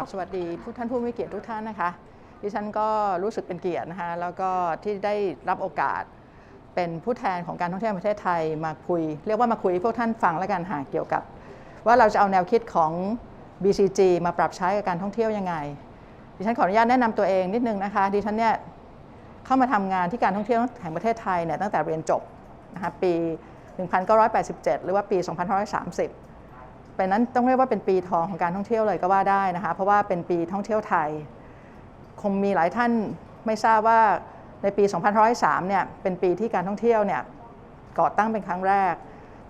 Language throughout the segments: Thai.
ราบสวัสดีผู้ท่านผู้มีเกียรติทุกท่านนะคะ ดิฉันก็รู้สึกเป็นเกียรตินะคะ แล้วก็ที่ได้รับโอกาสเป็นผู้แทนของการท่องเที่ยวประเทศไทยมาคุย เรียกว่ามาคุยให้พวกท่านฟังแล้วกันหาเกี่ยวกับ ว่าเราจะเอาแนวคิดของ BCG มาปรับใช้กับการท่องเที่ยวยังไง ดิฉันขออนุญาตแนะนำตัวเองนิดนึงนะคะ ดิฉันเนี่ยเข้ามาทำงานที่การท่องเที่ยวแห่งประเทศไทยเนี่ยตั้งแต่เรียนจบนะคะปี 1987 หรือว่าปี 2530 เป็นนั้นต้องเรียกว่าเป็นปีทองของการท่องเที่ยวเลยก็ว่าได้นะคะ เพราะว่าเป็นปีท่องเที่ยวไทย คงมีหลายท่านไม่ทราบว่าในปี 2503เนี่ยเป็นปีที่การท่องเที่ยวเนี่ยก่อตั้งเป็นครั้งแรก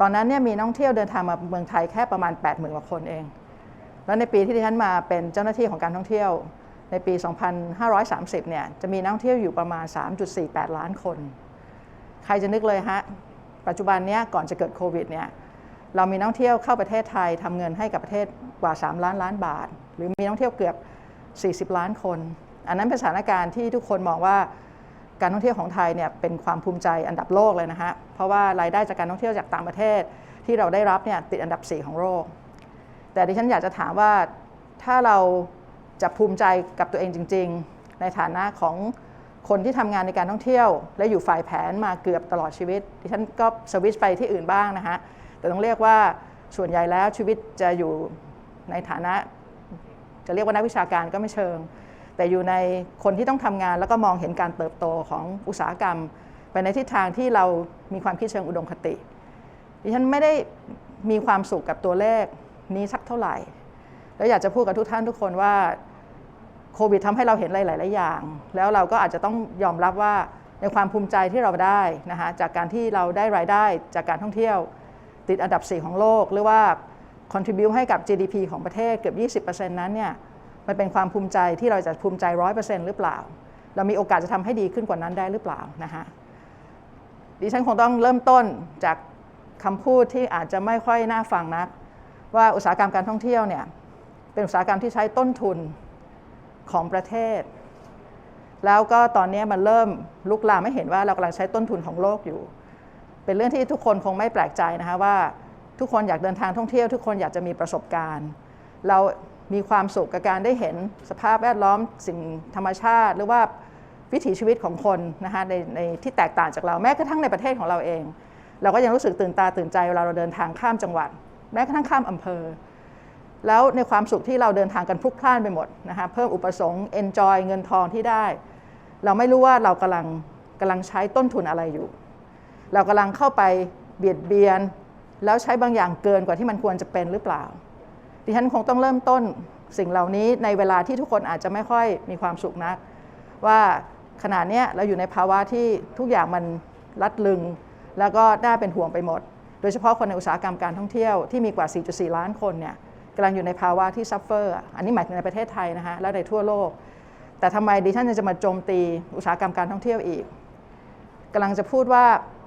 ตอนนั้นเนี่ยมีนักท่องเที่ยวเดินทางมาเมืองไทยแค่ประมาณ 80,000กว่าคนเอง แล้วในปีที่ดิฉันมาเป็นเจ้าหน้าที่ของการท่องเที่ยว ในปี 2530เนี่ยจะมีนักท่องเที่ยวอยู่ประมาณ 3.48 ล้านคน ใครจะนึกเลยฮะปัจจุบันเนี้ยก่อนจะเกิดโควิดเนี่ย เรามีนักท่องเที่ยวเข้าประเทศไทยทำเงินให้กับประเทศกว่า 3 ล้านล้านบาท หรือมีนักท่องเที่ยวเกือบ 40 ล้านคน อันนั้นเป็นสถานการณ์ที่ทุกคนมองว่าการท่องเที่ยวของไทยเนี่ยเป็นความภูมิใจอันดับโลกเลยนะฮะ เพราะว่ารายได้จากการท่องเที่ยวจากต่างประเทศที่เราได้รับเนี่ยติดอันดับ 4 ของโลก แต่ดิฉันอยากจะถามว่าถ้าเราจะภูมิใจกับตัวเองจริง ๆ ในฐานะของคนที่ทำงานในการท่องเที่ยว และอยู่ฝ่ายแผนมาเกือบตลอดชีวิต ดิฉันก็สวิตช์ไปที่อื่นบ้างนะฮะ แต่ต้องเรียกว่าส่วนใหญ่แล้วชีวิตจะอยู่ในฐานะ จะเรียกว่านักวิชาการก็ไม่เชิง แต่อยู่ในคนที่ต้องทำงาน แล้วก็มองเห็นการเติบโตของอุตสาหกรรม ไปในทิศทางที่เรามีความคิดเชิงอุดมคติดิฉันไม่ได้มีความสุขกับตัวเลขนี้สักเท่าไหร่ แล้วอยากจะพูดกับทุกท่านทุกคนว่าโควิดทำให้เราเห็นหลาย ๆ อย่าง แล้วเราก็อาจจะต้องยอมรับว่าในความภูมิใจที่เราได้นะคะจากการที่เราได้รายได้จากการท่องเที่ยว ติดอันดับ 4 ของโลก หรือว่า contribu ให้กับ GDP ของประเทศเกือบ 20%นั้นเนี่ยมันเป็นความภูมิใจที่เราจะภูมิใจ 100%หรือเปล่า เรามีโอกาสจะทำให้ดีขึ้นกว่านั้นได้หรือเปล่านะคะดิฉันคงต้องเริ่มต้นจากคำพูดที่อาจจะไม่ค่อยน่าฟังนัก ว่าอุตสาหกรรมการท่องเที่ยวเนี่ยเป็นอุตสาหกรรมที่ใช้ต้นทุนของประเทศ แล้วก็ตอนนี้มันเริ่มลุกลามไม่เห็นว่าเรากำลังใช้ต้นทุนของโลกอยู่ เป็นเรื่องที่ทุกคนคงไม่แปลกใจนะคะว่าทุกคนอยากเดินทางท่องเที่ยว ทุกคนอยากจะมีประสบการณ์ เรามีความสุขกับการได้เห็นสภาพแวดล้อมสิ่งธรรมชาติ หรือว่าวิถีชีวิตของคนนะคะในในที่แตกต่างจากเราแม้กระทั่งในประเทศของเราเอง เราก็ยังรู้สึกตื่นตาตื่นใจเวลาเราเดินทางข้ามจังหวัด แม้กระทั่งข้ามอำเภอ แล้วในความสุขที่เราเดินทางกันพลุกพล่านไปหมดนะคะเพิ่มอุปสงค์ enjoy เงินทองที่ได้ เราไม่รู้ว่าเรากำลังกำลังใช้ต้นทุนอะไรอยู่ เรากำลังเข้าไปเบียดเบียน แล้วใช้บางอย่างเกินกว่าที่มันควรจะเป็นหรือเปล่า ดิฉันคงต้องเริ่มต้นสิ่งเหล่านี้ในเวลาที่ทุกคนอาจจะไม่ค่อยมีความสุขนัก ว่าขณะนี้เราอยู่ในภาวะที่ทุกอย่างมันรัดลึง แล้วก็น่าเป็นห่วงไปหมด โดยเฉพาะคนในอุตสาหกรรมการท่องเที่ยวที่มีกว่า 4.4 ล้านคนเนี่ยกำลังอยู่ในภาวะที่ซัฟเฟอร์อันนี้หมายถึงในประเทศไทยนะคะและในทั่วโลก แต่ทำไมดิฉันจะมาโจมตีอุตสาหกรรมการท่องเที่ยวอีกกำลังจะพูดว่า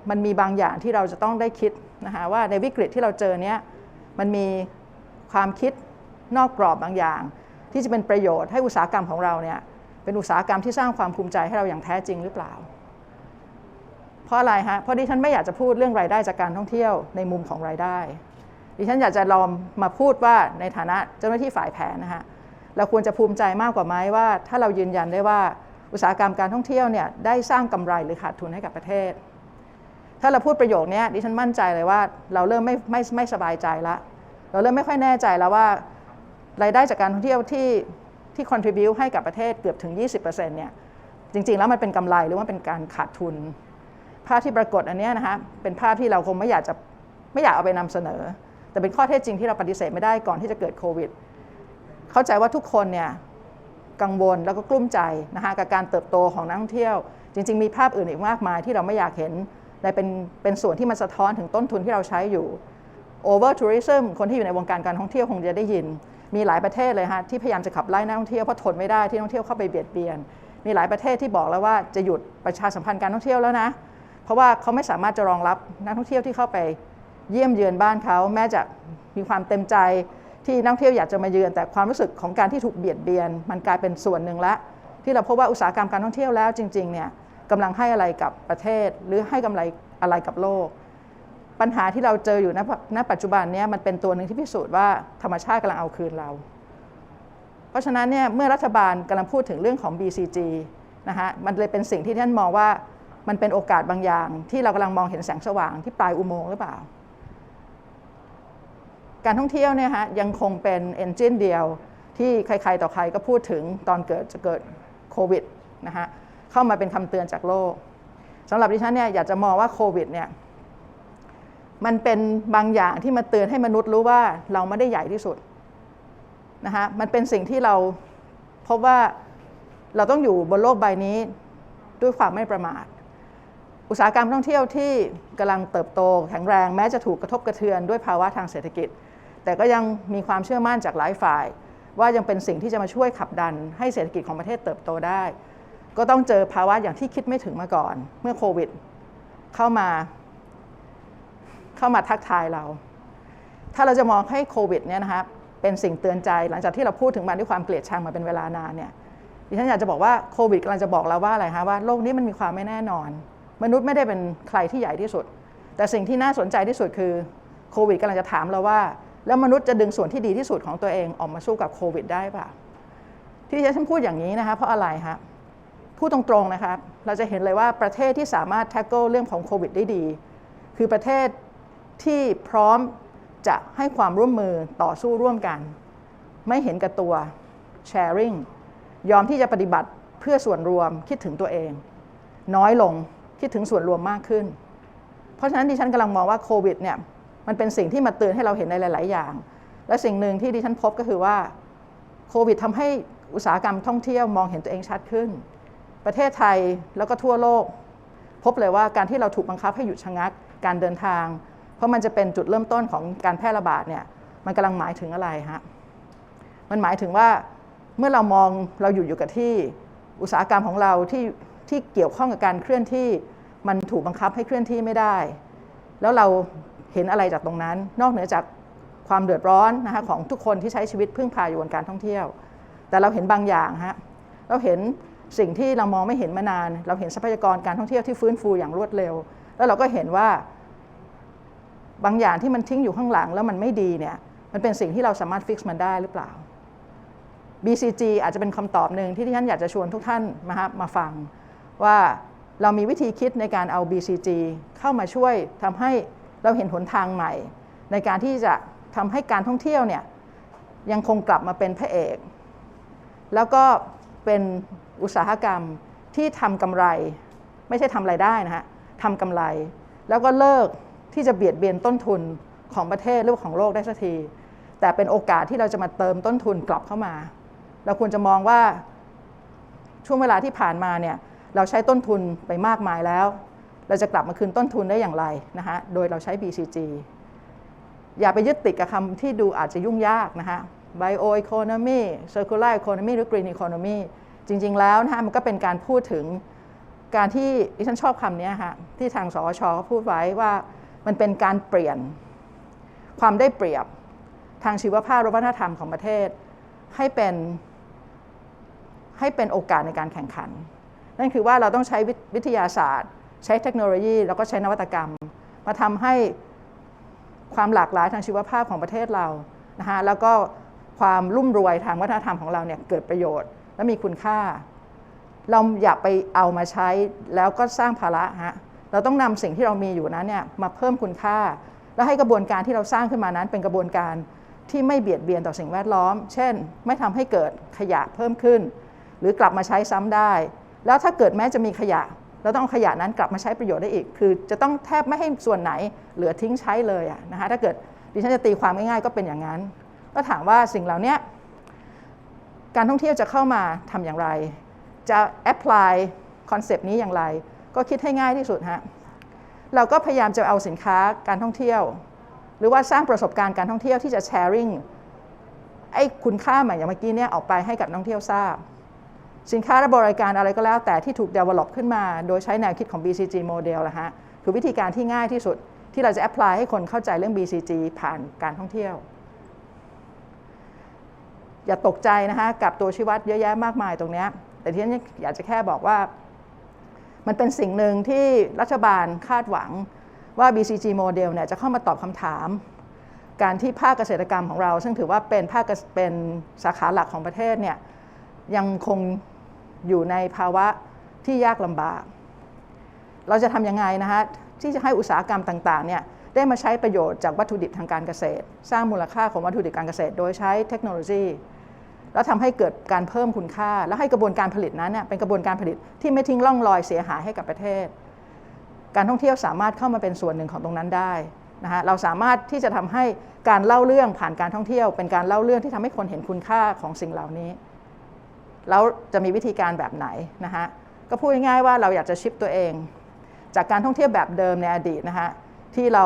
มันมีบางอย่างที่เราจะต้องได้คิดนะคะว่าในวิกฤตที่เราเจอเนี้ยมันมีความคิดนอกกรอบบางอย่าง ที่จะเป็นประโยชน์ให้อุตสาหกรรมของเราเนี่ยเป็นอุตสาหกรรมที่สร้างความภูมิใจให้เราอย่างแท้จริงหรือเปล่า เพราะอะไรฮะเพราะดิฉันไม่อยากจะพูดเรื่องรายได้จากการท่องเที่ยวในมุมของรายได้ ดิฉันอยากจะลองมาพูดว่าในฐานะเจ้าหน้าที่ฝ่ายแผนนะฮะเราควรจะภูมิใจมากกว่าไหมว่า ถ้าเรายืนยันได้ว่าอุตสาหกรรมการท่องเที่ยวเนี่ยได้สร้างกำไรหรือขาดทุนให้กับประเทศ ถ้าเราพูดประโยคนี้ดิฉันมั่นใจเลยว่า เราเริ่มไม่ไม่ไม่สบายใจละเราเริ่มไม่ค่อยแน่ใจแล้วว่ารายได้จากการท่องเที่ยวที่ที่ contribu ให้กับประเทศเกือบถึง 20%เนี่ยจริง ๆ แล้วมันเป็นกำไรหรือว่าเป็นการขาดทุน ภาพที่ปรากฏอันนี้นะคะเป็นภาพที่เราคงไม่อยากจะไม่อยากเอาไปนำเสนอ แต่เป็นข้อเท็จจริงที่เราปฏิเสธไม่ได้ก่อนที่จะเกิดโควิด เข้าใจว่าทุกคนเนี่ยกังวลแล้วก็กลุ้มใจนะคะกับการเติบโตของนักท่องเที่ยว จริง ๆ มีภาพอื่นอีกมากมายที่เราไม่อยากเห็น แต่เป็นเป็นส่วนที่มันสะท้อนถึงต้นทุนที่เราใช้อยู่ over tourism คนที่อยู่ในวงการการท่องเที่ยวคงจะได้ยิน มีหลายประเทศเลยฮะที่พยายามจะขับไล่นักท่องเที่ยวเพราะทนไม่ได้ที่นักท่องเที่ยวเข้าไปเบียดเบียน มีหลายประเทศที่บอกแล้วว่าจะหยุดประชาสัมพันธ์การท่องเที่ยวแล้วนะ เพราะว่าเขาไม่สามารถจะรองรับนักท่องเที่ยวที่เข้าไปเยี่ยมเยือนบ้านเขาแม้จะมีความเต็มใจที่นักท่องเที่ยวอยากจะมาเยือน แต่ความรู้สึกของการที่ถูกเบียดเบียน มันกลายเป็นส่วนหนึ่งละที่เราพบว่าอุตสาหกรรมการท่องเที่ยวแล้วจริงๆเนี่ย กำลังให้อะไรกับประเทศ หรือให้กำไรอะไรกับโลก ปัญหาที่เราเจออยู่ณณปัจจุบันนี้มันเป็นตัวหนึ่งที่พิสูจน์ว่าธรรมชาติกำลังเอาคืนเรา เพราะฉะนั้นเนี่ยเมื่อรัฐบาลกำลังพูดถึงเรื่องของ BCG นะฮะมันเลยเป็นสิ่งที่ท่านมองว่ามันเป็นโอกาสบางอย่าง ที่เรากำลังมองเห็นแสงสว่างที่ปลายอุโมงค์หรือเปล่า การท่องเที่ยวเนี่ยฮะยังคงเป็นเอนจินเดียวที่ใครๆต่อใครก็พูดถึงตอนเกิดจะเกิดโควิดนะฮะ เข้ามาเป็นคำเตือนจากโลกสำหรับดิฉันเนี่ยอยากจะมองว่าโควิดเนี่ยมันเป็นบางอย่างที่มาเตือนให้มนุษย์รู้ว่าเราไม่ได้ใหญ่ที่สุดนะฮะมันเป็นสิ่งที่เราพบว่าเราต้องอยู่บนโลกใบนี้ด้วยความไม่ประมาท อุตสาหกรรมท่องเที่ยวที่กำลังเติบโตแข็งแรงแม้จะถูกกระทบกระเทือนด้วยภาวะทางเศรษฐกิจ แต่ก็ยังมีความเชื่อมั่นจากหลายฝ่าย ว่ายังเป็นสิ่งที่จะมาช่วยขับดันให้เศรษฐกิจของประเทศเติบโตได้ ก็ต้องเจอภาวะอย่างที่คิดไม่ถึงมาก่อน เมื่อโควิด เข้ามา เข้ามาทักทายเรา ถ้าเราจะมองให้โควิดเนี่ยนะครับเป็นสิ่งเตือนใจหลังจากที่เราพูดถึงมันด้วยความเกลียดชังมาเป็นเวลานานเนี่ยดิฉันอยากจะบอกว่าโควิดกำลังจะบอกเราว่าอะไรคะว่าโลกนี้มันมีความไม่แน่นอน มนุษย์ไม่ได้เป็นใครที่ใหญ่ที่สุด แต่สิ่งที่น่าสนใจที่สุดคือโควิดกำลังจะถามเราว่า แล้วมนุษย์จะดึงส่วนที่ดีที่สุดของตัวเองออกมาสู้กับโควิดได้เปล่าที่ดิฉันพูดอย่างนี้นะคะเพราะอะไรคะ พูดตรงๆนะครับ เราจะเห็นเลยว่าประเทศที่สามารถแท็กเกิลเรื่องของโควิดได้ดี คือประเทศที่พร้อมจะให้ความร่วมมือต่อสู้ร่วมกัน ไม่เห็นกับตัว sharing ยอมที่จะปฏิบัติเพื่อส่วนรวมคิดถึงตัวเอง น้อยลงคิดถึงส่วนรวมมากขึ้น เพราะฉะนั้นดิฉันกำลังมองว่าโควิดเนี่ยมันเป็นสิ่งที่มาเตือนให้เราเห็นในหลาย ๆ อย่าง และสิ่งหนึ่งที่ดิฉันพบก็คือว่าโควิดทำให้อุตสาหกรรมท่องเที่ยวมองเห็นตัวเองชัดขึ้น ประเทศไทยแล้วก็ทั่วโลก พบเลยว่าการที่เราถูกบังคับให้หยุดชะงักการเดินทาง เพราะมันจะเป็นจุดเริ่มต้นของการแพร่ระบาดเนี่ยมันกำลังหมายถึงอะไรฮะมันหมายถึงว่าเมื่อเรามองเราอยู่อยู่กับที่อุตสาหกรรมของเราที่ที่เกี่ยวข้องกับการเคลื่อนที่ มันถูกบังคับให้เคลื่อนที่ไม่ได้ แล้วเราเห็นอะไรจากตรงนั้น นอกเหนือจากความเดือดร้อนนะคะของทุกคนที่ใช้ชีวิตพึ่งพาอยู่บนการท่องเที่ยว แต่เราเห็นบางอย่างฮะเราเห็น สิ่งที่เรามองไม่เห็นมานาน เราเห็นทรัพยากรการท่องเที่ยวที่ฟื้นฟูอย่างรวดเร็ว แล้วเราก็เห็นว่า บางอย่างที่มันทิ้งอยู่ข้างหลังแล้วมันไม่ดีเนี่ยมันเป็นสิ่งที่เราสามารถฟิกซ์มันได้หรือเปล่า BCG อาจจะเป็นคำตอบหนึ่งที่ที่ฉันอยากจะชวนทุกท่านมามาฟัง ว่าเรามีวิธีคิดในการเอา BCG เข้ามาช่วยทำให้เราเห็นหนทางใหม่ ในการที่จะทำให้การท่องเที่ยวเนี่ยยังคงกลับมาเป็นพระเอก แล้วก็เป็น อุตสาหกรรมที่ทำกำไร ไม่ใช่ทำไรายได้นะฮะทำกำไร แล้วก็เลิกที่จะเบียดเบียนต้นทุนของประเทศหรือของโลกได้สักที แต่เป็นโอกาสที่เราจะมาเติมต้นทุนกลับเข้ามา เราควรจะมองว่าช่วงเวลาที่ผ่านมาเนี่ยเราใช้ต้นทุนไปมากมายแล้ว เราจะกลับมาคืนต้นทุนได้อย่างไรนะฮะโดยเราใช้ BCG อย่าไปยึดติดกับคำที่ดูอาจจะยุ่งยากนะฮะ Bio Economy Circular Economy หรือ Green Economy จริง ๆ แล้วนะฮะมันก็เป็นการพูดถึงการที่ดิฉันชอบคำนี้ฮะที่ทางสอชเขาพูดไว้ว่ามันเป็นการเปลี่ยนความได้เปรียบทางชีวภาพวัฒนธรรมของประเทศ ให้เป็นให้เป็นโอกาสในการแข่งขัน นั่นคือว่าเราต้องใช้วิทยาศาสตร์ ใช้เทคโนโลยี แล้วก็ใช้นวัตกรรม มาทำให้ความหลากหลายทางชีวภาพของประเทศเรานะฮะแล้วก็ความรุ่มรวยทางวัฒนธรรมของเราเนี่ยเกิดประโยชน์ และมีคุณค่า เราอย่าไปเอามาใช้แล้วก็สร้างภาระฮะเราต้องนำสิ่งที่เรามีอยู่นั้นเนี่ยมาเพิ่มคุณค่า และให้กระบวนการที่เราสร้างขึ้นมานั้นเป็นกระบวนการที่ไม่เบียดเบียนต่อสิ่งแวดล้อม เช่น ไม่ทำให้เกิดขยะเพิ่มขึ้น หรือกลับมาใช้ซ้ำได้ แล้วถ้าเกิดแม้จะมีขยะ เราต้องเอาขยะนั้นกลับมาใช้ประโยชน์ได้อีก คือ จะต้องแทบไม่ให้ส่วนไหนเหลือทิ้งใช้เลยอะนะคะถ้าเกิดดิฉันจะตีความง่ายๆก็เป็นอย่างนั้น ก็ถามว่าสิ่งเหล่านี้ การท่องเที่ยวจะเข้ามาทำอย่างไร จะแอพพลายคอนเซปต์นี้อย่างไร ก็คิดให้ง่ายที่สุดฮะเราก็พยายามจะเอาสินค้าการท่องเที่ยว หรือว่าสร้างประสบการณ์การท่องเที่ยวที่จะแชร์ริงไอ้คุณค่าใหม่อย่างเมื่อกี้เนี่ยออกไปให้กับนักท่องเที่ยวทราบ สินค้าและบริการอะไรก็แล้ว แต่ที่ถูก develop ขึ้นมา โดยใช้แนวคิดของ BCG model ละฮะคือวิธีการที่ง่ายที่สุดที่เราจะ apply ให้คนเข้าใจเรื่อง BCG ผ่านการท่องเที่ยว อย่าตกใจนะคะกับตัวชี้วัดเยอะแยะมากมายตรงนี้แต่ที่ฉันอยากจะแค่บอกว่า มันเป็นสิ่งหนึ่งที่รัฐบาลคาดหวังว่า BCG model เนี่ยจะเข้ามาตอบคำถาม การที่ภาคเกษตรกรรมของเรา ซึ่งถือว่าเป็นภาคเกษเป็นสาขาหลักของประเทศเนี่ยยังคงอยู่ในภาวะที่ยากลำบาก เราจะทำยังไงนะคะที่จะให้อุตสาหกรรมต่างๆเนี่ยได้มาใช้ประโยชน์จากวัตถุดิบทางการเกษตร สร้างมูลค่าของวัตถุดิบการเกษตร โดยใช้เทคโนโลยี แล้วทำให้เกิดการเพิ่มคุณค่า และให้กระบวนการผลิตนั้นเนเป็นกระบวนการผลิตที่ไม่ทิ้งร่องรอยเสียหายให้กับประเทศ การท่องเที่ยวสามารถเข้ามาเป็นส่วนหนึ่งของตรงนั้นได้นะฮะเราสามารถที่จะทำให้การเล่าเรื่องผ่านการท่องเที่ยว เป็นการเล่าเรื่องที่ทำให้คนเห็นคุณค่าของสิ่งเหล่านี้ แล้วจะมีวิธีการแบบไหนนะฮะก็พูดง่ายๆว่าเราอยากจะชิปตัวเอง จากการท่องเที่ยวแบบเดิมในอดีตนะฮะที่เรา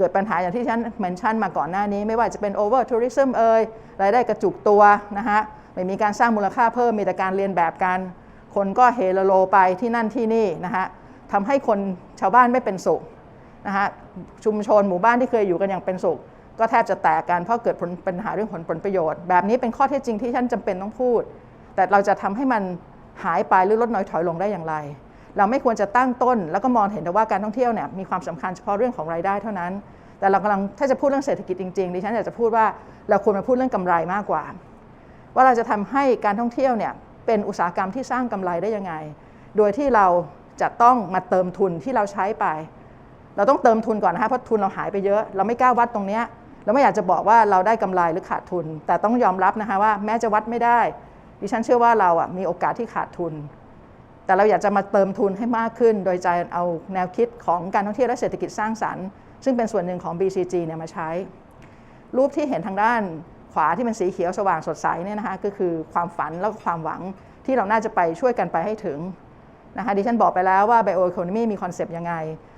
เกิดปัญหาอย่างที่ฉันเมนชั่นมาก่อนหน้านี้ ไม่ว่าจะเป็นโอเวอร์ทัวริซึมเอ่ยรายได้กระจุกตัวนะฮะไม่มีการสร้างมูลค่าเพิ่มมีแต่การเรียนแบบกัน คนก็เฮโลโลไปที่นั่นที่นี่นะฮะทำให้คนชาวบ้านไม่เป็นสุขนะฮะชุมชนหมู่บ้านที่เคยอยู่กันอย่างเป็นสุข ก็แทบจะแตกกันเพราะเกิดผลปัญหาเรื่องผลผลประโยชน์ แบบนี้เป็นข้อเท็จจริงที่ท่านจำเป็นต้องพูด แต่เราจะทำให้มันหายไปหรือลดน้อยถอยลงได้อย่างไร เราไม่ควรจะตั้งต้น แล้วก็มองเห็นแต่ว่าการท่องเที่ยวเนี่ยมีความสำคัญเฉพาะเรื่องของรายได้เท่านั้น แต่เรากำลังถ้าจะพูดเรื่องเศรษฐกิจจริงๆดิฉันอยากจะพูดว่าเราควรมาพูดเรื่องกำไรมากกว่า ว่าเราจะทำให้การท่องเที่ยวเนี่ยเป็นอุตสาหกรรมที่สร้างกำไรได้ยังไง โดยที่เราจะต้องมาเติมทุนที่เราใช้ไป เราต้องเติมทุนก่อนนะคะเพราะทุนเราหายไปเยอะ เราไม่กล้าวัดตรงเนี้ยเราไม่อยากจะบอกว่าเราได้กำไรหรือขาดทุน แต่ต้องยอมรับนะคะว่าแม้จะวัดไม่ได้ ดิฉันเชื่อว่าเราอะมีโอกาสที่ขาดทุน แต่เราอยากจะมาเติมทุนให้มากขึ้น โดยใจเอาแนวคิดของการท่องเที่ยวและเศรษฐกิจสร้างสรรค์ ซึ่งเป็นส่วนหนึ่งของ BCG เนี่ยมาใช้ รูปที่เห็นทางด้านขวาที่เป็นสีเขียวสว่างสดใสเนี่ยนะคะก็คือความฝันแล้วก็ความหวังที่เราน่าจะไปช่วยกันไปให้ถึงนะคะดิฉันบอกไปแล้วว่า Bioeconomy มีคอนเซปต์ยังไง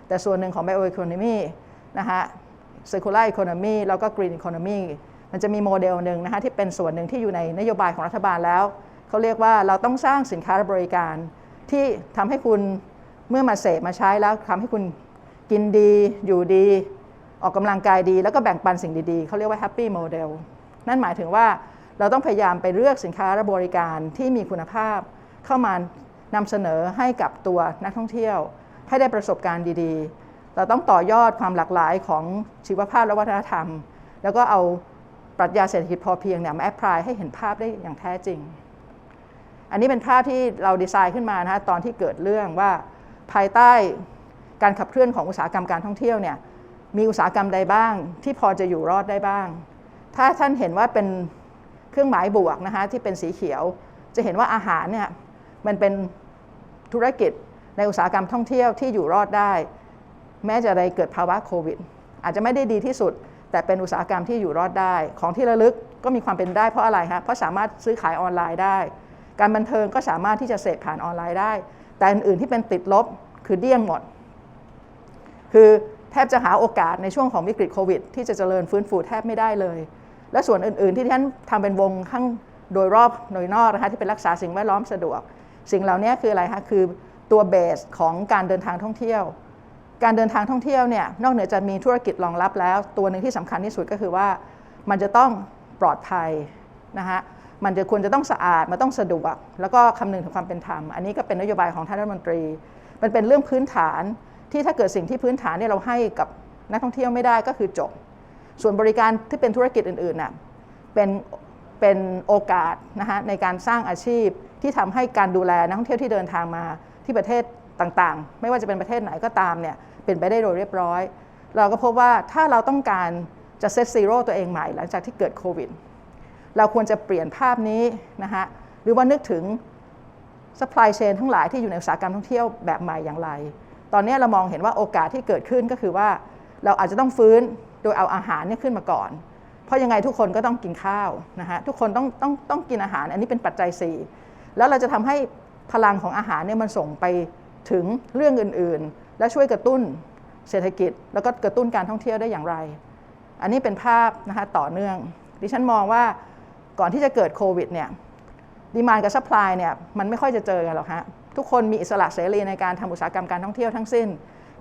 แต่ส่วนหนึ่งของ Bioeconomy นะคะ Circular Economy แล้วก็ Green Economy มันจะมีโมเดลหนึ่งนะคะที่เป็นส่วนหนึ่งที่อยู่ในนโยบายของรัฐบาลแล้ว เขาเรียกว่าเราต้องสร้างสินค้าและบริการ ที่ทำให้คุณเมื่อมาเสพมาใช้แล้วทำให้คุณกินดีอยู่ดีออกกำลังกายดี แล้วก็แบ่งปันสิ่งดีๆ เขาเรียกว่า Happy Model นั่นหมายถึงว่าเราต้องพยายามไปเลือกสินค้าและบริการที่มีคุณภาพ เข้ามานำเสนอให้กับตัวนักท่องเที่ยว ให้ได้ประสบการณ์ดีๆ เราต้องต่อยอดความหลากหลายของชีวภาพและวัฒนธรรม แล้วก็เอาปรัชญาเศรษฐกิจพอเพียงเนี่ยมาแอพพลายให้เห็นภาพได้อย่างแท้จริง อันนี้เป็นภาพที่เราดีไซน์ขึ้นมานะฮะตอนที่เกิดเรื่องว่าภายใต้การขับเคลื่อนของอุตสาหกรรมการท่องเที่ยวเนี่ยมีอุตสาหกรรมใดบ้าง ที่พอจะอยู่รอดได้บ้าง ถ้าท่านเห็นว่าเป็นเครื่องหมายบวกนะคะที่เป็นสีเขียว จะเห็นว่าอาหารเนี่ยมันเป็นธุรกิจในอุตสาหกรรมท่องเที่ยวที่อยู่รอดได้ แม้จะได้เกิดภาวะโควิด อาจจะไม่ได้ดีที่สุด แต่เป็นอุตสาหกรรมที่อยู่รอดได้ ของที่ระลึกก็มีความเป็นได้เพราะอะไรฮะเพราะสามารถซื้อขายออนไลน์ได้ การบันเทิงก็สามารถที่จะเสพผ่านออนไลน์ได้ แต่อื่นๆที่เป็นติดลบคือเดี้ยงหมด คือแทบจะหาโอกาสในช่วงของวิกฤตโควิด ที่จะเจริญฟื้นฟูแทบไม่ได้เลย และส่วนอื่นๆ ที่ท่านทำเป็นวงข้างโดยรอบโดยนอกนะคะที่เป็นรักษาสิ่งแวดล้อมสะดวก สิ่งเหล่านี้คืออะไรคะคือตัวเบสของการเดินทางท่องเที่ยว การเดินทางท่องเที่ยวเนี่ยนอกเหนือจะมีธุรกิจรองรับแล้ว ตัวหนึ่งที่สำคัญที่สุดก็คือว่ามันจะต้องปลอดภัยนะคะ มันจะควรจะต้องสะอาด มันต้องสะดวก แล้วก็คำนึงถึงความเป็นธรรม อันนี้ก็เป็นนโยบายของท่านรัฐมนตรี มันเป็นเรื่องพื้นฐานที่ถ้าเกิดสิ่งที่พื้นฐานเนี่ยเราให้กับนักท่องเที่ยวไม่ได้ก็คือจบ ส่วนบริการที่เป็นธุรกิจอื่นๆน่ะเป็นเป็นโอกาสนะคะในการสร้างอาชีพที่ทำให้การดูแลนักท่องเที่ยวที่เดินทางมาที่ประเทศต่างๆ ไม่ว่าจะเป็นประเทศไหนก็ตามเนี่ยเป็นไปได้โดยเรียบร้อย เราก็พบว่าถ้าเราต้องการจะเซตซีโร่ตัวเองใหม่หลังจากที่เกิดโควิด เราควรจะเปลี่ยนภาพนี้นะคะหรือว่านึกถึง supply chain ทั้งหลายที่อยู่ในอุตสาหกรรมท่องเที่ยวแบบใหม่อย่างไร ตอนนี้เรามองเห็นว่าโอกาสที่เกิดขึ้นก็คือว่าเราอาจจะต้องฟื้นโดยเอาอาหารเนี่ยขึ้นมาก่อน เพราะยังไงทุกคนก็ต้องกินข้าวนะฮะทุกคนต้องต้องต้องกินอาหารอันนี้เป็นปัจจัย 4 แล้วเราจะทำให้พลังของอาหารเนี่ยมันส่งไปถึงเรื่องอื่นๆ และช่วยกระตุ้นเศรษฐกิจ แล้วก็กระตุ้นการท่องเที่ยวได้อย่างไร อันนี้เป็นภาพนะคะต่อเนื่อง ดิฉันมองว่า ก่อนที่จะเกิดโควิดเนี่ยดีมานกับซัพพลายเนี่ยมันไม่ค่อยจะเจอกันหรอกฮะทุกคนมีอิสระเสรีในการทำอุตสาหกรรมการท่องเที่ยวทั้งสิ้น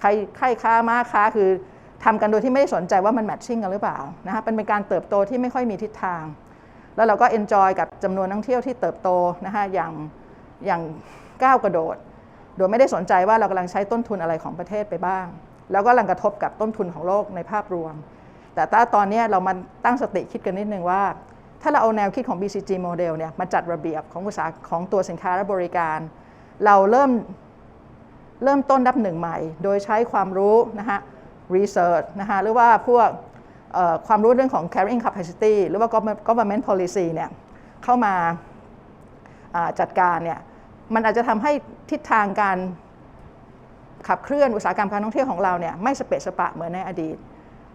ใครใครค้ามาค้าคือทำกันโดยที่ไม่ได้สนใจว่ามันแมทชิ่งกันหรือเปล่านะฮะเป็นเป็นการเติบโตที่ไม่ค่อยมีทิศทาง แล้วเราก็เอนจอยกับจำนวนนักท่องเที่ยวที่เติบโตนะฮะอย่างอย่างก้าวกระโดด โดยไม่ได้สนใจว่าเรากำลังใช้ต้นทุนอะไรของประเทศไปบ้าง แล้วก็กำลังกระทบกับต้นทุนของโลกในภาพรวม แต่ถ้าตอนนี้เรามาตั้งสติคิดกันนิดนึงว่า ถ้าเราเอาแนวคิดของ BCG โมเดลเนี่ยมาจัดระเบียบของอุตสาหของตัวสินค้าและบริการ เราเริ่มเริ่มต้นนับหนึ่งใหม่ โดยใช้ความรู้นะฮะ research นะฮะหรือว่าพวกความรู้เรื่องของ carrying capacity หรือว่า government- policy เนี่ยเข้ามาาจัดการเนี่ยมันอาจจะทำให้ทิศทางการขับเคลื่อนอุตสาหกรรมการท่องเที่ยวของเราเนี่ยไม่สเปะสปะเหมือนในอดีต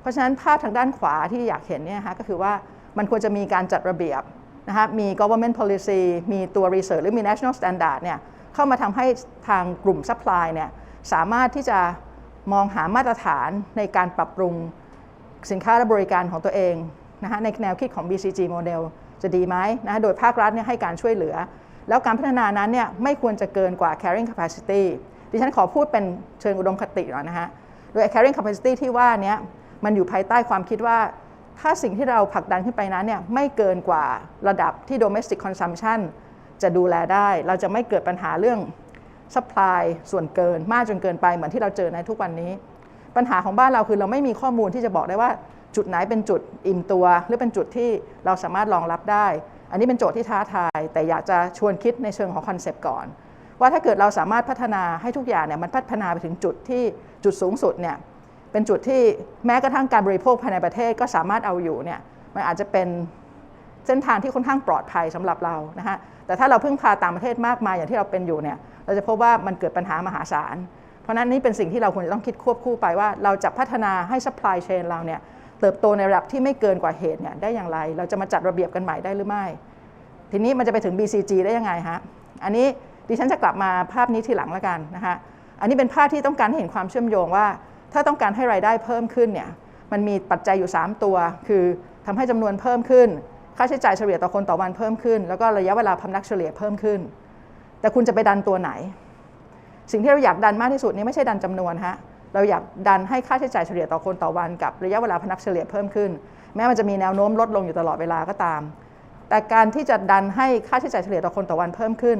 เพราะฉะนั้นภาพทางด้านขวาที่อยากเห็นเนี่ยฮะก็คือว่า มันควรจะมีการจัดระเบียบนะฮะมี government policy มีตัว research หรือมี national standard เนี่ยเข้ามาทำให้ทางกลุ่ม supply เนี่ยสามารถที่จะมองหามาตรฐานในการปรับปรุงสินค้าและบริการของตัวเองนะฮะในแนวคิดของ BCG model จะดีไหมนะฮะโดยภาครัฐเนี่ยให้การช่วยเหลือ แล้วการพัฒนานั้นเนี่ยไม่ควรจะเกินกว่า carrying capacity ดิฉันขอพูดเป็นเชิงอุดมคติหน่อยนะฮะ โดย carrying capacity ที่ว่านี้มันอยู่ภายใต้ความคิดว่า ถ้าสิ่งที่เราผลักดันขึ้นไปนั้นเนี่ยไม่เกินกว่าระดับที่ domestic consumption จะดูแลได้ เราจะไม่เกิดปัญหาเรื่อง supply ส่วนเกินมากจนเกินไปเหมือนที่เราเจอในทุกวันนี้ ปัญหาของบ้านเราคือเราไม่มีข้อมูลที่จะบอกได้ว่าจุดไหนเป็นจุดอิ่มตัว หรือเป็นจุดที่เราสามารถรองรับได้ อันนี้เป็นโจทย์ที่ท้าทาย แต่อยากจะชวนคิดในเชิงของคอนเซปต์ก่อน ว่าถ้าเกิดเราสามารถพัฒนาให้ทุกอย่างเนี่ยมันพัฒนาไปถึงจุดที่จุดสูงสุดเนี่ย เป็นจุดที่แม้กระทั่งการบริโภคภายในประเทศก็สามารถเอาอยู่เนี่ยมันอาจจะเป็นเส้นทางที่ค่อนข้างปลอดภัยสำหรับเรานะฮะแต่ถ้าเราพึ่งพาต่างประเทศมากมายอย่างที่เราเป็นอยู่เนี่ยเราจะพบว่ามันเกิดปัญหามหาศาล เพราะนั้นนี่เป็นสิ่งที่เราควรจะต้องคิดควบคู่ไปว่า เราจะพัฒนาให้ supply chain เราเนี่ยเติบโตในระดับที่ไม่เกินกว่าเหตุเนี่ยได้อย่างไร เราจะมาจัดระเบียบกันใหม่ได้หรือไม่ ทีนี้มันจะไปถึง BCG ได้ยังไงฮะอันนี้ดิฉันจะกลับมาภาพนี้ทีหลังแล้วกันนะคะอันนี้เป็นภาพที่ต้องการให้เห็นความเชื่อมโยงว่า ถ้าต้องการให้รายได้เพิ่มขึ้นเนี่ยมันมีปัจจัยอยู่ 3 ตัว คือทำให้จำนวนเพิ่มขึ้น ค่าใช้จ่ายเฉลี่ยต่อคนต่อวันเพิ่มขึ้น แล้วก็ระยะเวลาพำนักเฉลี่ยเพิ่มขึ้น แต่คุณจะไปดันตัวไหน สิ่งที่เราอยากดันมากที่สุดนี้ไม่ใช่ดันจำนวนฮะเราอยากดันให้ค่าใช้จ่ายเฉลี่ยต่อคนต่อวันกับระยะเวลาพนักเฉลี่ยเพิ่มขึ้น แม้มันจะมีแนวโน้มลดลงอยู่ตลอดเวลาก็ตาม แต่การที่จะดันให้ค่าใช้จ่ายเฉลี่ยต่อคนต่อวันเพิ่มขึ้น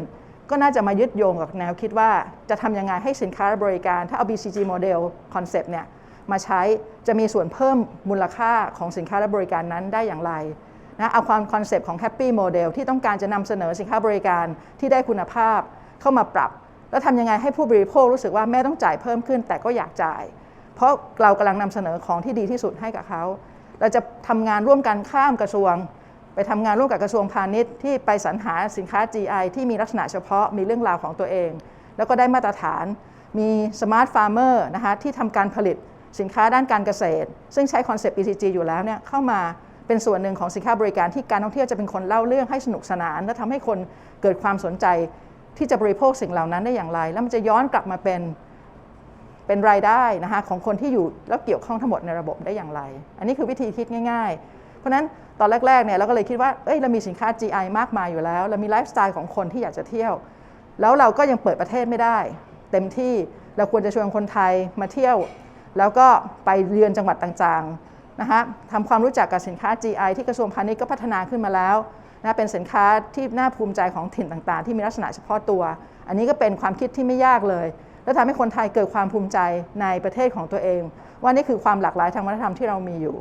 ก็น่าจะมายึดโยงกับแนวคิดว่าจะทำยังไงให้สินค้าและบริการ ถ้าเอา BCG model concept เนี่ยมาใช้จะมีส่วนเพิ่มมูลค่าของสินค้าและบริการนั้นได้อย่างไรนะเอาความคอนเซปต์ของ Happy Model ที่ต้องการจะนำเสนอสินค้าบริการที่ได้คุณภาพเข้ามาปรับ แล้วทำยังไงให้ผู้บริโภครู้สึกว่าแม่ต้องจ่ายเพิ่มขึ้น แต่ก็อยากจ่าย เพราะเรากำลังนำเสนอของที่ดีที่สุดให้กับเขา เราจะทำงานร่วมกันข้ามกระทรวง ไปทำงานร่วมกับกระทรวงพาณิชย์ที่ไปสรรหาสินค้า GI ที่มีลักษณะเฉพาะมีเรื่องราวของตัวเอง แล้วก็ได้มาตรฐาน มีสมาร์ทฟาร์มเมอร์นะคะที่ทำการผลิตสินค้าด้านการเกษตร ซึ่งใช้คอนเซปต์ BCG อยู่แล้วเนี่ยเข้ามาเป็นส่วนหนึ่งของสินค้าบริการที่การท่องเที่ยวจะเป็นคนเล่าเรื่องให้สนุกสนาน และทำให้คนเกิดความสนใจที่จะบริโภคสิ่งเหล่านั้นได้อย่างไร แล้วมันจะย้อนกลับมาเป็นเป็นรายได้นะคะของคนที่อยู่แล้วเกี่ยวข้องทั้งหมดในระบบได้อย่างไร อันนี้คือวิธีคิดง่าย ๆ ราะนั้นตอนแรกๆเนี่ยเราก็เลยคิดว่าเอ้ยเรามีสินค้า GI มากมายอยู่แล้ว เรามีไลฟ์สไตล์ของคนที่อยากจะเที่ยว แล้วเราก็ยังเปิดประเทศไม่ได้ เต็มที่เราควรจะชวนคนไทยมาเที่ยว แล้วก็ไปเยือนจังหวัดต่างๆนะคะทำความรู้จักกับสินค้า GI ที่กระทรวงพาณิชย์ก็พัฒนาขึ้นมาแล้วนะเป็นสินค้าที่น่าภูมิใจของถิ่นต่างๆ ที่มีลักษณะเฉพาะตัว อันนี้ก็เป็นความคิดที่ไม่ยากเลย และทำให้คนไทยเกิดความภูมิใจในประเทศของตัวเอง ว่านี่คือความหลากหลายทางวัฒนธรรมที่เรามีอยู่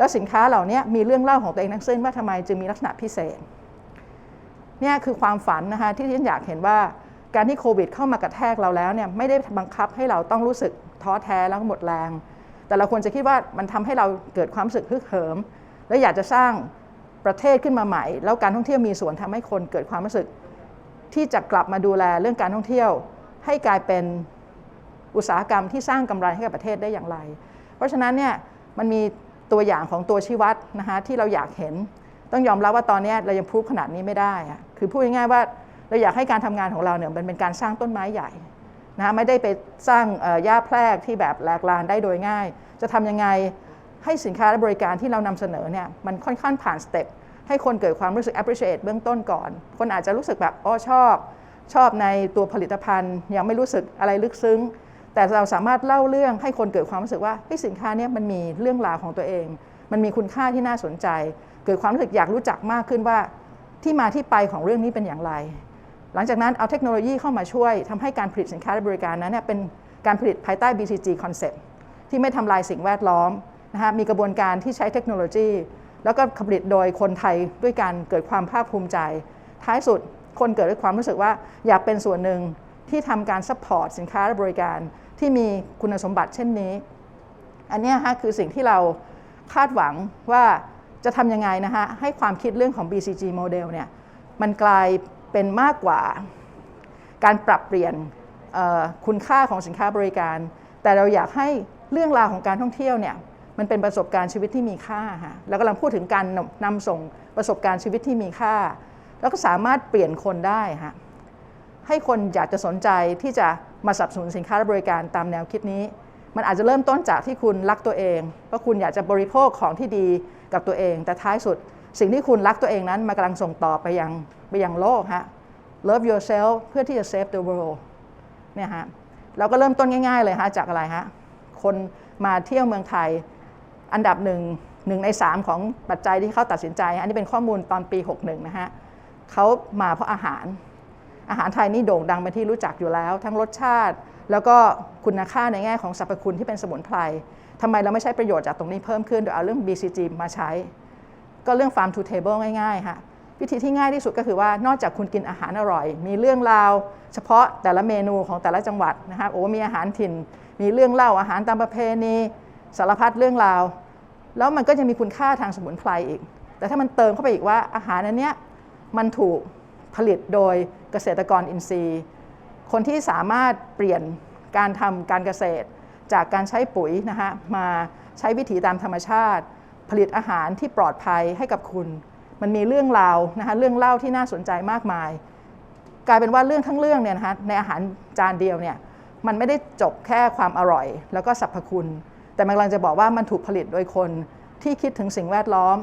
แล้วสินค้าเหล่านี้มีเรื่องเล่าของตัวเองทั้งสิ้นว่าทำไมจึงมีลักษณะพิเศษเนี่ยคือความฝันนะคะที่ฉันอยากเห็นว่าการที่โควิดเข้ามากระแทกเราแล้วเนี่ยไม่ได้บังคับให้เราต้องรู้สึกท้อแท้แล้วหมดแรง แต่เราควรจะคิดว่ามันทำให้เราเกิดความรู้สึกฮึกเหิม และอยากจะสร้างประเทศขึ้นมาใหม่ แล้วการท่องเที่ยวมีส่วนทำให้คนเกิดความรู้สึก ที่จะกลับมาดูแลเรื่องการท่องเที่ยว ให้กลายเป็นอุตสาหกรรมที่สร้างกำไรให้กับประเทศได้อย่างไร เพราะฉะนั้นเนี่ยมันมี ตัวอย่างของตัวชี้วัดนะคะที่เราอยากเห็น ต้องยอมรับว่าตอนนี้เรายังพูดขนาดนี้ไม่ได้อะคือพูดง่ายๆว่าเราอยากให้การทำงานของเราเนี่ยมันเป็นการสร้างต้นไม้ใหญ่นะไม่ได้ไปสร้างหญ้าแพรกที่แบบแหลกลานได้โดยง่าย จะทำยังไงให้สินค้าและบริการที่เรานำเสนอเนี่ยมันค่อนข้างผ่านสเต็ปให้คนเกิดความรู้สึก appreciate เบื้องต้นก่อน คนอาจจะรู้สึกแบบอ๋อชอบ ชอบในตัวผลิตภัณฑ์ ยังไม่รู้สึกอะไรลึกซึ้ง แต่เราสามารถเล่าเรื่องให้คนเกิดความรู้สึกว่าสินค้านี้มันมีเรื่องราวของตัวเอง มันมีคุณค่าที่น่าสนใจ เกิดความรู้สึกอยากรู้จักมากขึ้นว่า ที่มาที่ไปของเรื่องนี้เป็นอย่างไร หลังจากนั้นเอาเทคโนโลยีเข้ามาช่วยทำให้การผลิตสินค้าและบริการนั้นเนี่ยเป็นการผลิตภายใต้ BCG concept ที่ไม่ทำลายสิ่งแวดล้อมนะคะมีกระบวนการที่ใช้เทคโนโลยี แล้วก็ผลิตโดยคนไทยด้วยการเกิดความภาคภูมิใจ ท้ายสุดคนเกิดด้วยความรู้สึกว่าอยากเป็นส่วนหนึ่ง ที่ทำการซัพพอร์ตสินค้าและบริการที่มีคุณสมบัติเช่นนี้ อันนี้ฮะคือสิ่งที่เราคาดหวังว่าจะทำยังไงนะฮะให้ความคิดเรื่องของ BCG โมเดลเนี่ยมันกลายเป็นมากกว่า การปรับเปลี่ยนคุณค่าของสินค้าบริการ แต่เราอยากให้เรื่องราวของการท่องเที่ยวเนี่ยมันเป็นประสบการณ์ชีวิตที่มีค่าฮะแล้วกำลังพูดถึงการนำนำส่งประสบการณ์ชีวิตที่มีค่า แล้วก็สามารถเปลี่ยนคนได้ฮะ ให้คนอยากจะสนใจที่จะมาสับสนุนสินค้าและบริการตามแนวคิดนี้ มันอาจจะเริ่มต้นจากที่คุณรักตัวเองว่าคุณอยากจะบริโภคของที่ดีกับตัวเอง แต่ท้ายสุด สิ่งที่คุณรักตัวเองนั้นมันกำลังส่งต่อไปยังไปยังโลกฮะ love yourself เพื่อที่จะ save the world เนี่ยฮะเราก็เริ่มต้นง่ายๆเลยฮะจากอะไรฮะคนมาเที่ยวเมืองไทยอันดับหนึ่งหนึ่งใน3ของปัจจัยที่เขาตัดสินใจ อันนี้เป็นข้อมูลตอนปี 61 นะฮะเขามาเพราะอาหาร อาหารไทยนี่โด่งดังเป็นที่รู้จักอยู่แล้ว ทั้งรสชาติ แล้วก็คุณค่าในแง่ของสรรพคุณที่เป็นสมุนไพรทำไมเราไม่ใช้ประโยชน์จากตรงนี้เพิ่มขึ้นโดยเอาเรื่อง BCG มาใช้ ก็เรื่อง farm to table ง่ายๆค่ะวิธีที่ง่ายที่สุดก็คือว่านอกจากคุณกินอาหารอร่อย มีเรื่องราว เฉพาะแต่ละเมนูของแต่ละจังหวัดนะคะโอ้มีอาหารถิ่น มีเรื่องเล่าอาหารตามประเพณีสารพัดเรื่องราว แล้วมันก็จะมีคุณค่าทางสมุนไพรอีก แต่ถ้ามันเติมเข้าไปอีกว่าอาหารอันเนี้ยมันถูก ผลิตโดยเกษตรกรอินทรีย์ คนที่สามารถเปลี่ยนการทำการเกษตร จากการใช้ปุ๋ยนะคะมาใช้วิถีตามธรรมชาติ ผลิตอาหารที่ปลอดภัยให้กับคุณ มันมีเรื่องราวนะคะเรื่องเล่าที่น่าสนใจมากมาย กลายเป็นว่าเรื่องทั้งเรื่องเนี่ยนะคะในอาหารจานเดียวเนี่ยมันไม่ได้จบแค่ความอร่อย แล้วก็สรรพคุณ แต่มันกำลังจะบอกว่ามันถูกผลิตโดยคนที่คิดถึงสิ่งแวดล้อม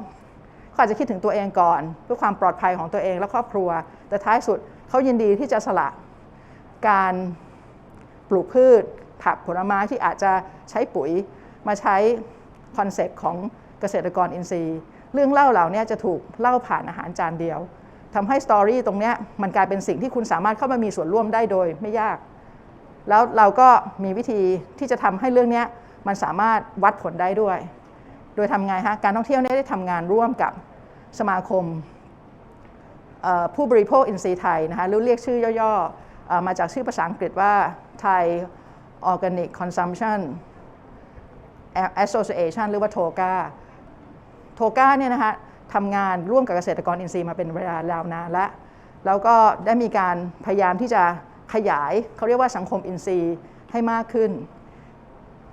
เขาอาจจะคิดถึงตัวเองก่อน เพื่อความปลอดภัยของตัวเองและครอบครัว แต่ท้ายสุดเขายินดีที่จะสละการปลูกพืช ผักผลไม้ที่อาจจะใช้ปุ๋ยมาใช้คอนเซปต์ของเกษตรกรอินทรีย์ เรื่องเล่าเหล่านี้จะถูกเล่าผ่านอาหารจานเดียวทำให้สตอรี่ตรงนี้มันกลายเป็นสิ่งที่คุณสามารถเข้ามามีส่วนร่วมได้โดยไม่ยาก แล้วเราก็มีวิธีที่จะทำให้เรื่องนี้มันสามารถวัดผลได้ด้วย โดยทำไงฮะการท่องเที่ยวเนี่ยได้ทำงานร่วมกับสมาคมผู้บริโภคอินทรีย์ไทยนะคะหรือเรียกชื่อย่อๆเอ่อมาจากชื่อภาษาอังกฤษว่า Thai Organic Consumption Association หรือว่าโทกาโทกาเนี่ยนะคะทำงานร่วมกับเกษตรกรอินทรีย์มาเป็นเวลายาวนานแล้วแล้วก็ได้มีการพยายามที่จะขยายเขาเรียกว่าสังคมอินทรีย์ให้มากขึ้น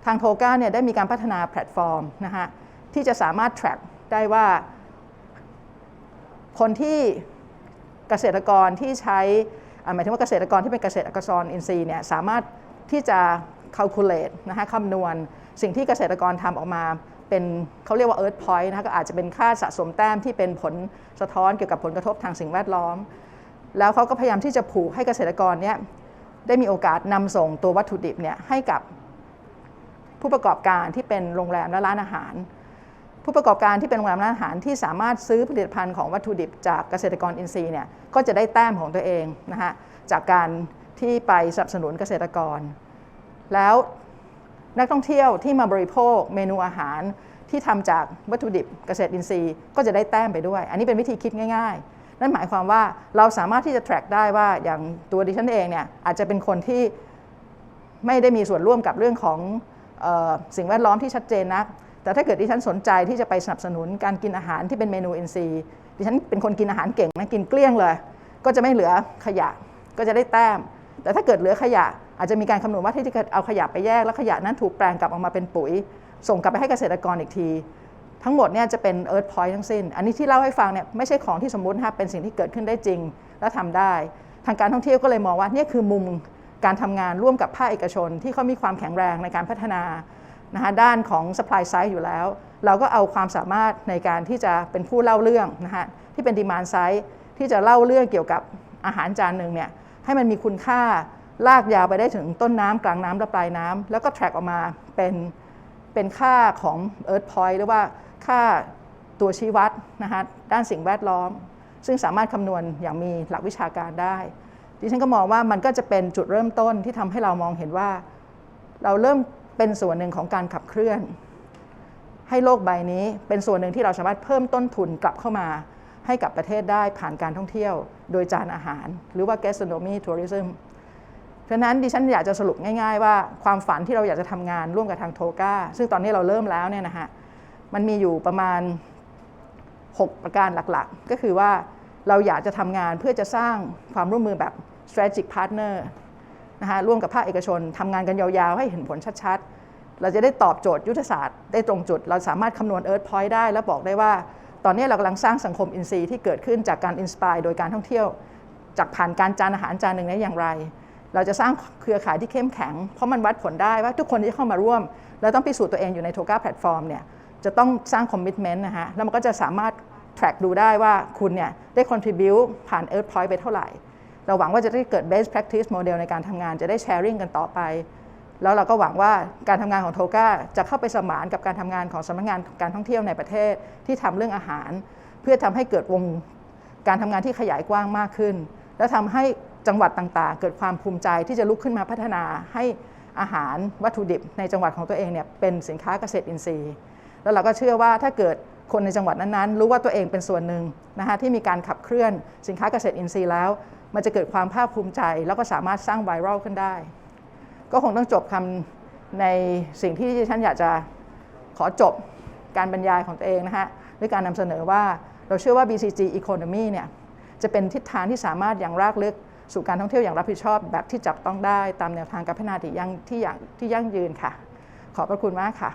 ทางโทกาเนี่ยได้มีการพัฒนาแพลตฟอร์มนะฮะ ที่จะสามารถ track ได้ว่า คนที่เกษตรกรที่ใช้หมายถึงว่าเกษตรกรที่เป็นเกษตรกรอินทรีย์เนี่ยสามารถที่จะ calculate นะฮะคำนวณ สิ่งที่เกษตรกรทำออกมาเป็นเขาเรียกว่า earth point นะฮะก็อาจจะเป็นค่าสะสมแต้มที่เป็นผลสะท้อนเกี่ยวกับผลกระทบทางสิ่งแวดล้อม แล้วเขาก็พยายามที่จะผูกให้เกษตรกรเนี่ยได้มีโอกาสนำส่งตัววัตถุดิบเนี่ยให้กับผู้ประกอบการที่เป็นโรงแรมและร้านอาหาร ผู้ประกอบการที่เป็นโรงแรมร้านอาหารที่สามารถซื้อผลิตภัณฑ์ของวัตถุดิบจากเกษตรกรอินทรีย์เนี่ยก็จะได้แต้มของตัวเองนะฮะจากการที่ไปสนับสนุนเกษตรกร แล้วนักท่องเที่ยวที่มาบริโภคเมนูอาหารที่ทำจากวัตถุดิบเกษตรอินทรีย์ ก็จะได้แต้มไปด้วย อันนี้เป็นวิธีคิดง่ายๆ นั่นหมายความว่าเราสามารถที่จะ track ได้ว่าอย่างตัวดิฉันเองเนี่ยอาจจะเป็นคนที่ไม่ได้มีส่วนร่วมกับเรื่องของออสิ่งแวดล้อมที่ชัดเจนนัก แต่ถ้าเกิดดิฉันสนใจที่จะไปสนับสนุนการกินอาหารที่เป็นเมนูอินทรีย์ดิฉันเป็นคนกินอาหารเก่งนะกินเกลี้ยงเลย ก็จะไม่เหลือขยะก็จะได้แต้ม แต่ถ้าเกิดเหลือขยะอาจจะมีการคำนวณว่าที่จะเอาขยะไปแยกแล้วขยะนั้นถูกแปลงกลับออกมาเป็นปุ๋ย ส่งกลับไปให้เกษตรกรอีกที ทั้งหมดเนี่ยจะเป็น Earth Point ทั้งสิ้น อันนี้ที่เล่าให้ฟังเนี่ยไม่ใช่ของที่สมมุตินะครับเป็นสิ่งที่เกิดขึ้นได้จริง และทำได้ ทางการท่องเที่ยวก็เลยมองว่านี่คือมุมการทำงานร่วมกับภาคเอกชน ที่เขามีความแข็งแรงในการพัฒนา นะคะด้านของ supply side อยู่แล้ว เราก็เอาความสามารถในการที่จะเป็นผู้เล่าเรื่องนะคะที่เป็น demand side ที่จะเล่าเรื่องเกี่ยวกับอาหารจานหนึ่งเนี่ยให้มันมีคุณค่าลากยาวไปได้ถึงต้นน้ำกลางน้ำและปลายน้ำแล้วก็ track ออกมาเป็นเป็นค่าของ Earth Point หรือว่าค่าตัวชี้วัดนะคะด้านสิ่งแวดล้อม ซึ่งสามารถคำนวณอย่างมีหลักวิชาการได้ ดิฉันก็มองว่ามันก็จะเป็นจุดเริ่มต้นที่ทำให้เรามองเห็นว่า เราเริ่ม เป็นส่วนหนึ่งของการขับเคลื่อน ให้โลกใบนี้เป็นส่วนหนึ่งที่เราสามารถเพิ่มต้นทุนกลับเข้ามาให้กับประเทศได้ผ่านการท่องเที่ยว โดยจานอาหาร หรือว่า gastronomy tourism เพราะนั้นดิฉันอยากจะสรุปง่ายๆ ว่าความฝันที่เราอยากจะทำงานร่วมกับทางโทกาซึ่งตอนนี้เราเริ่มแล้วเนี่ยนะฮะมันมีอยู่ประมาณ 6 ประการหลักๆ ก็คือว่าเราอยากจะทำงานเพื่อจะสร้างความร่วมมือแบบ strategic partner นะคะร่วมกับภาคเอกชนทำงานกันยาวๆ ให้เห็นผลชัดๆ เราจะได้ตอบโจทย์ยุทธศาสตร์ได้ตรงจุด เราสามารถคำนวณ Earth Point ได้แล้วบอกได้ว่า ตอนนี้เรากำลังสร้างสังคมอินทรีย์ที่เกิดขึ้นจากการอินสปายโดยการท่องเที่ยว จากผ่านการจานอาหารจานหนึ่งนี้อย่างไร เราจะสร้างเครือข่ายที่เข้มแข็ง เพราะมันวัดผลได้ว่าทุกคนที่เข้ามาร่วม แล้วต้องพิสูจน์ตัวเองอยู่ในโทก้าแพลตฟอร์มเนี่ยจะต้องสร้างคอมมิชเมนต์นะฮะแล้วมันก็จะสามารถ track ดูได้ว่าคุณเนี่ยได้ contribute ผ่าน Earth Point ไปเท่าไหร่ เราหวังว่าจะได้เกิด best practice model ในการทำงานจะได้ sharing กันต่อไป แล้วเราก็หวังว่าการทำงานของโทก้าจะเข้าไปสมานกับการทำงานของสำนักงานการท่องเที่ยวในประเทศที่ทำเรื่องอาหาร เพื่อทำให้เกิดวงการทำงานที่ขยายกว้างมากขึ้น และทำให้จังหวัดต่างๆ เกิดความภูมิใจที่จะลุกขึ้นมาพัฒนาให้อาหารวัตถุดิบในจังหวัดของตัวเองเนี่ยเป็นสินค้าเกษตรอินทรีย์ แล้วเราก็เชื่อว่าถ้าเกิดคนในจังหวัดนั้นๆ รู้ว่าตัวเองเป็นส่วนหนึ่งนะคะที่มีการขับเคลื่อนสินค้าเกษตรอินทรีย์แล้ว มันจะเกิดความภาคภูมิใจ แล้วก็สามารถสร้างไวรัลขึ้นได้ ก็คงต้องจบคำในสิ่งที่ดิฉันอยากจะขอจบการบรรยายของตัวเองนะคะด้วยการนำเสนอว่าเราเชื่อว่า BCG Economy เนี่ยจะเป็นทิศทางที่สามารถอย่างรากลึกสู่การท่องเที่ยวอย่างรับผิดชอบแบบที่จับต้องได้ตามแนวทางการพัฒนาที่ยั่งที่อย่างที่ยั่งยืนค่ะ ขอบพระคุณมากค่ะ